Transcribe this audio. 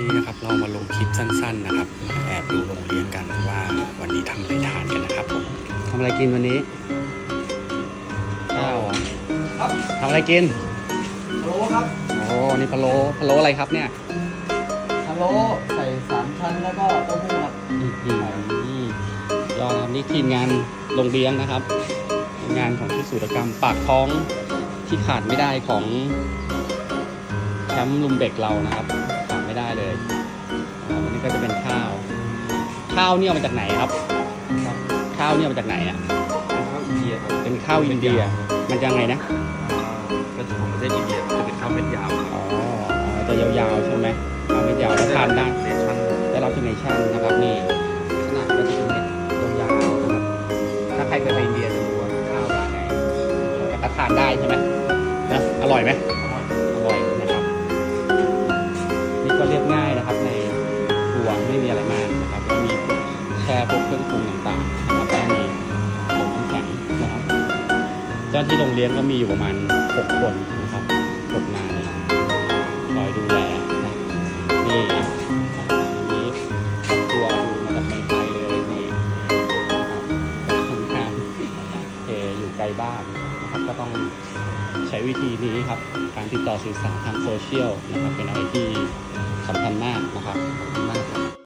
นี้นะครับเรามาลงคลิปสั้น ๆนะครับมาแอบดูโรงเรียนกันว่าวันนี้ทำอะไรทานกันนะครับผมทำอะไรกินวันนี้ข้าวเหรอครับทำอะไรกินฮัลโหลครับโอ้นี่พะโล้พะโล้อะไรครับเนี่ยฮัลโหลใส่สามชั้นแล้วก็เต้าหู้ครับอื้อหือยอดครับนี่ทีมงานโรงเลี้ยงนะครับทีมงานของที่สูตรกรรมปากท้องที่ขาดไม่ได้ของแชมป์ลุมเบกเรานะครับขาด ไม่ได้เลยอ่าวันนี้ก็จะเป็นข้าว ข้าวเนี่ยเอามาจากไหนครับ ข้าวเนี่ยเอามาจากไหนอะเป็นข้าวอินเดียครับเป็นข้าวอินเดีย มันจะไงนะอ่าเป็นของประเทศอินเดียจะเป็นข้าวเม็ดยาวครับอ๋ออ๋อจะยาวๆใช่ไหมข้าวเม็ดยาวแล้วทานได้เนชั่นได้รับที่เนชั่นนะครับนี่ขนาดก็จะเป็นเม็ดยาวๆนะครับถ้าใครเคยไปอินเดียจะรู้ว่าข้าวเป็นไงแต่ก็ทานได้ใช่ไหมนะอร่อยไหม ไม่มีอะไรมากนะครับก็มีแช่พวกเครื่องปรุงต่างๆนะครับแล้วมีหมูน้ำแข็งนะครับ เจ้าที่โรงเรียนก็มีอยู่ประมาณ 6 คนนะครับกดงานเนี่ยคอยดูแลนะนี่นี่ตัวดูมาจากเมืองไทยเลยนี่ครับค่อนข้างเออยู่ไกลบ้านนะครับก็ต้องใช้วิธีนี้ครับ การติดต่อสื่อสารทางโซเชียลนะครับเป็นอะไรที่สำคัญมากนะครับขอบคุณมากครับ